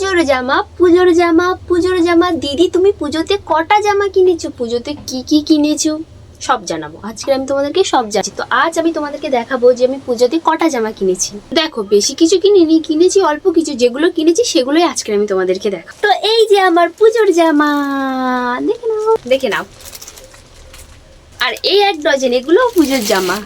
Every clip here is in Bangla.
পুজোর জামা পুজোর জামা পুজোর জামা। দিদি, তুমি পুজোতে কটা জামা কিনেছো? পুজোতে কি কি কিনেছো? সব জানাব। আজকে আমি তোমাদেরকে সব জানাচ্ছি। তো আজ আমি তোমাদেরকে দেখাবো যে আমি পুজোতে কটা জামা কিনেছি। দেখো, বেশি কিছু কিনিনি, কিনেছি অল্প কিছু। যেগুলো কিনেছি, সেগুলোই আজকে আমি তোমাদেরকে দেখাবো। তো এই যে আমার পুজোর জামা, দেখে নাও। দেখে নাও। আর এই এক ডজন এগুলো পুজোর জামা।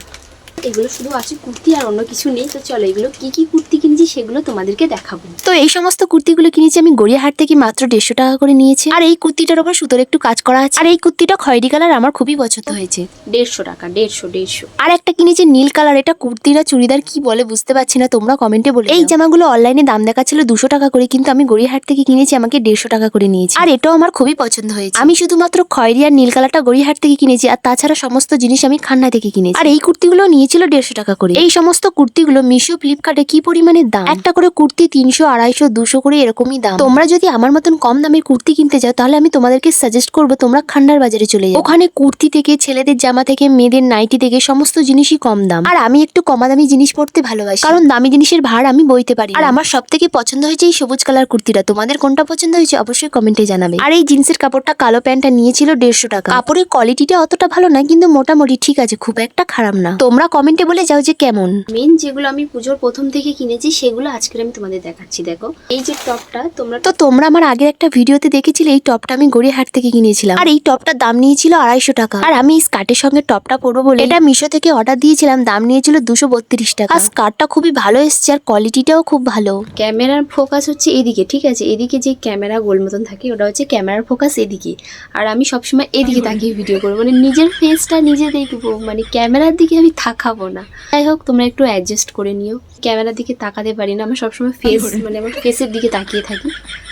এগুলো শুধু আছে কুর্তি আর অন্য কিছু নেই। তো চলো এগুলো কি কি কুর্তি কিনেছি সেগুলো তোমাদেরকে দেখাবো। তো এই সমস্ত কুর্তিগুলো কিনেছি আমি গড়িয়াহাট থেকে মাত্র দেড়শো টাকা করে নিয়েছি। আর এই কুর্তিটার উপর সুতোর একটু কাজ করা আছে। আর এই কুর্তিটা খয়েরি কালার আমার খুবই পছন্দ হয়েছে। দেড়শো টাকা দেড়শো দেড়শো। আর একটা কিনেছি নীল কালার এটা কুর্তি না চুড়িদার কি বলে বুঝতে পারছি না তোমরা কমেন্টে বলে এই জামাগুলো অনলাইনে দাম দেখাচ্ছিল দুশো টাকা করে কিন্তু আমি গড়িয়াহাট থেকে কিনেছি আমাকে দেড়শো টাকা করে নিয়েছি। আর এটাও আমার খুবই পছন্দ হয়েছে। আমি শুধুমাত্র খয়েরি আর নীল কালারটা গড়িয়াহাট থেকে কিনেছি আর তাছাড়া সমস্ত জিনিস আমি খান্না থেকে কিনেছি। আর এই কুর্তিগুলো নিয়েছিল দেড়শো টাকা করে। এই সমস্ত কুর্তিগুলো মিশো ফ্লিপকার্টে কি পরিমাণে দাম? একটা করে কুর্তি তিনশো আড়াইশো দুশো করে এরকমই দাম। তোমরা যদি আমার মতন কম দামের কুর্তি কিনতে যাও তাহলে আমি তোমাদেরকে সাজেস্ট করব তোমরা খান্ডার বাজারে চলে যাও। ওখানে কুর্তি থেকে ছেলেদের জামা থেকে মেয়েদের নাইটি থেকে সমস্ত জিনিসই কম দাম। আর আমি একটু কমা দামি জিনিস পড়তে ভালোবাসি। কারণ দামি জিনিসের ভার আমি বইতে পারি আর আমার সব থেকে পছন্দ হয়েছে এই সবুজ কালার কুর্তিটা। তোমাদের কোনটা পছন্দ হয়েছে অবশ্যই কমেন্টে জানাবে। আর এই জিন্সের কাপড়টা কালো প্যান্টটা নিয়েছিল দেড়শো টাকা। কাপড়ের কোয়ালিটিটা অতটা ভালো না কিন্তু মোটামুটি ঠিক আছে খুব একটা খারাপ না। তোমরা কমেন্টে বলে যাও যে কেমন। মেন যেগুলো আমি পুজোর প্রথম থেকে কিনেছি সেগুলো আজকে আমি তোমাদের দেখাচ্ছি দেখো। এই যে টপটা তোমরা তো তোমরা আমার আগের একটা ভিডিওতে দেখেছিলে এই টপটা আমি গড়িয়াহাট থেকে কিনেছিলাম। আর এই টপটার দাম নিয়েছিল আড়াইশো টাকা। আর আমি এই স্কার্টের সঙ্গে টপটা পরবো বলে এটা মিশো থেকে অর্ডার দিয়েছিলাম দাম নিয়েছিল দুশো বত্রিশ টাকা। আর স্কার্টটা খুবই ভালো এসছে আর কোয়ালিটিটাও খুব ভালো। ক্যামেরার ফোকাস হচ্ছে এদিকে ঠিক আছে? এদিকে যে ক্যামেরা গোল মতন থাকে ওটা হচ্ছে ক্যামেরার ফোকাস এদিকে। আর আমি সবসময় এদিকে তাকিয়ে ভিডিও করব। মানে নিজের ফেসটা নিজে দেখব। মানে ক্যামেরার দিকে আমি তাকাবো না। যাই হোক তোমরা একটু অ্যাডজাস্ট করে নিও। ক্যামেরার দিকে তাকাতে পারি না আমার সবসময় ফেস মানে আমার ফেসের দিকে তাকিয়ে থাকি।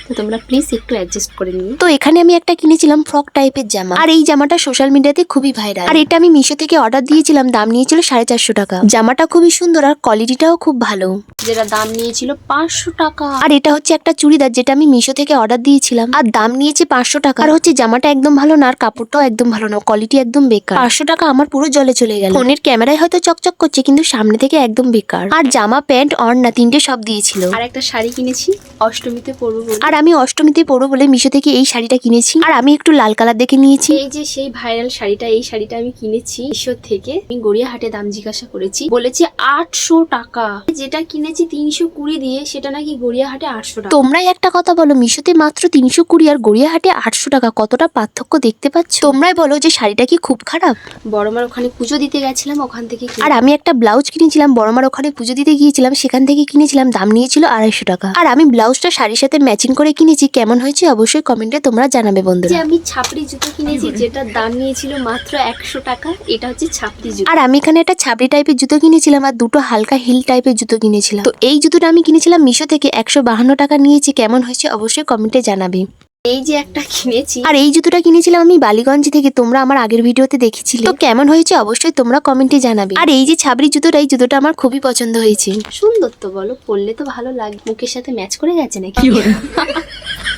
তো তোমরা প্লিজ একটু অ্যাডজাস্ট করে নিও। তো এখানে আমি একটা কিনেছিলাম ফ্রক টাইপের জামা। আর এই জামাটা সোশ্যাল মিডিয়াতে খুবই ভাইরাল আর এটা আমি মিশো থেকে অর্ডার দিয়েছিলাম দাম নিয়েছিল সাড়ে চারশো টাকা। জামাটা খুবই সুন্দর আর কোয়ালিটিটাও খুব ভালো। যেটা দাম নিয়েছিল পাঁচশো টাকা। আর এটা হচ্ছে একটা চুড়িদার যেটা আমি মিশো থেকে অর্ডার দিয়েছিলাম। আর দাম নিয়েছে পাঁচশো টাকা। আর হচ্ছে জামাটা একদম ভালো না আর কাপড়টাও একদম ভালো না কোয়ালিটি একদম বেকার। পাঁচশো টাকা আমার পুরো জলে চলে গেল। ফোনের ক্যামেরায় হয়তো চকচক করছে কিন্তু সামনে থেকে একদম বেকার। আর জামা প্যান্ট অর্না তিনটে সব দিয়েছিল। আর একটা শাড়ি কিনেছি অষ্টমীতে পরবো বলে। আর আমি অষ্টমীতে পরবো বলে মিশো থেকে এই শাড়িটা কিনেছি। আর আমি একটু লাল কালার দেখে নিয়েছি। এই যে সেই ভাইরাল শাড়িটা এই শাড়িটা আমি কিনেছি মিশো থেকে। আমি গড়িয়াহাটে দাম জিজ্ঞাসা করেছি। বলেছে আটশো টাকা। যেটা কিনেছি তিনশো কুড়ি দিয়ে সেটা নাকি গড়িয়াহাটে আটশো টাকা। তোমরাই একটা কথা বলো মিশোতে মাত্র তিনশো কুড়ি আর গড়িয়াহাটে আটশো টাকা কতটা পার্থক্য দেখতে পাচ্ছ? তোমরাই বলো যে শাড়িটা কি খুব খারাপ? বড়মার ওখানে পুজো দিতে গেছিলাম ওখান থেকে আর আমি একটা ব্লাউজ কিনেছিলাম বড়মার ওখানে পুজো দিতে গিয়েছিলাম সেখান থেকে কিনেছিলাম দাম নিয়েছিল আড়াইশো টাকা। আর আমি ব্লাউজটা শাড়ির সাথে ম্যাচিং করে কিনেছি কেমন হয়েছে অবশ্যই কমেন্টে তোমরা জানাবে যে বন্ধুরা আমি ছাপড়ি জুতো কিনেছি যেটা দাম নিয়েছিল মাত্র একশো টাকা এটা হচ্ছে ছাপড়ি জুতো। আর আমি এখানে একটা ছাপড়ি টাইপের জুতো কিনেছিলাম আর দুটো হালকা হিল টাইপের জুতো কিনেছিলাম। তো এই জুতোটা আমি কিনেছিলাম মিশো থেকে একশো বাহান্ন টাকা নিয়েছি কেমন হয়েছে অবশ্যই কমেন্টে জানাবে। এই যে একটা কিনেছি। আর এই জুতোটা কিনেছিলাম আমি বালিগঞ্জ থেকে তোমরা আমার আগের ভিডিওতে দেখেছিলে। তো কেমন হয়েছে অবশ্যই তোমরা কমেন্টে জানাবে। আর এই যে ছাবরি জুতোটা এই জুতোটা আমার খুবই পছন্দ হয়েছে। সুন্দর তো বলো পরলে তো ভালো লাগে। মুখের সাথে ম্যাচ করে গেছে নাকি?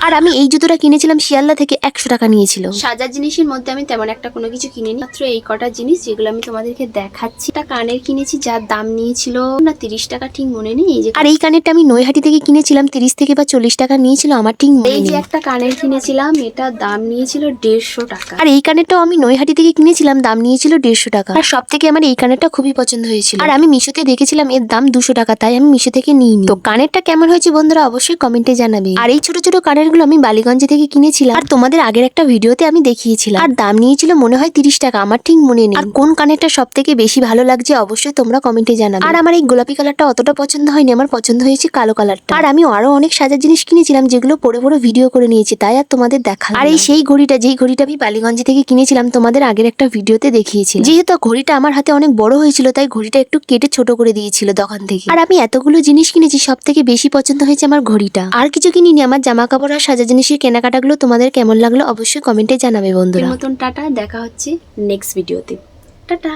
আর আমি এই জুতোটা কিনেছিলাম শিয়ালদা থেকে একশো টাকা নিয়েছিল। সাজার জিনিসের মধ্যে আমি তেমন একটা কোনো কিছু কিনিনি। মাত্র এই কটা জিনিস যেগুলো আমি তোমাদেরকে দেখাচ্ছি। একটা কানের কিনেছি যার দাম নিয়েছিল না তিরিশ টাকা ঠিক মনে নেই এই যে আর এই কানেরটা আমি নৈহাটি থেকে কিনেছিলাম তিরিশ থেকে বা চল্লিশ টাকা নিয়েছিল আমার ঠিক মনে এই যে নেই। একটা কানের কিনেছিলাম এটা দাম নিয়েছিল দেড়শো টাকা। আর এই কানেরটাও আমি নৈহাটি থেকে কিনেছিলাম দাম নিয়েছিল দেড়শো টাকা। আর সব থেকে আমার এই কানেরটা খুবই পছন্দ হয়েছিল। আর আমি মিশোতে দেখেছিলাম এর দাম দুশো টাকা তাই আমি মিশো থেকে নিইনি। তো কানেরটা কেমন হয়েছে বন্ধুরা অবশ্যই কমেন্টে জানাবে। আর এই ছোট ছোট কানেরগুলো আমি বালিগঞ্জ থেকে কিনেছিলাম। আর তোমাদের আগের একটা ভিডিওতে আমি দেখিয়েছিলাম। আর দাম নিয়েছিল মনে হয় তিরিশ টাকা আমার ঠিক মনে নেই। আর কোন কানেরটা সব থেকে বেশি ভালো লাগছে অবশ্যই তোমরা কমেন্টে জানাবে। আর আমার এই গোলাপি কালারটা অতটা পছন্দ হয়নি আমার পছন্দ হয়েছে কালো কালারটা। আর আমি আরও অনেক সাজার জিনিস কিনেছিলাম যেগুলো পরে পরে ভিডিও করে নিয়েছি তাই আর তোমাদের দেখা আর এই সেই ঘড়িটা যেই ঘড়িটা আমি বালিগঞ্জ থেকে কিনেছিলাম তোমাদের আগের একটা ভিডিওতে দেখিয়েছি যেহেতু ঘড়িটা আমার হাতে অনেক বড় হয়েছিল তাই ঘড়িটা একটু কেটে ছোট করে দিয়েছিল দোকান থেকে। আর আমি এতগুলো জিনিস কিনেছি সব থেকে বেশি পছন্দ হয়েছে আমার ঘড়িটা। আর কিছু কিনিনি আমার জামা কাপড় আর সাজা জিনিসের কেনাকাটাগুলো তোমাদের কেমন লাগল অবশ্যই কমেন্টে জানাবে বন্ধুরা। মতন টাটা, দেখা হচ্ছে নেক্সট ভিডিওতে টাটা!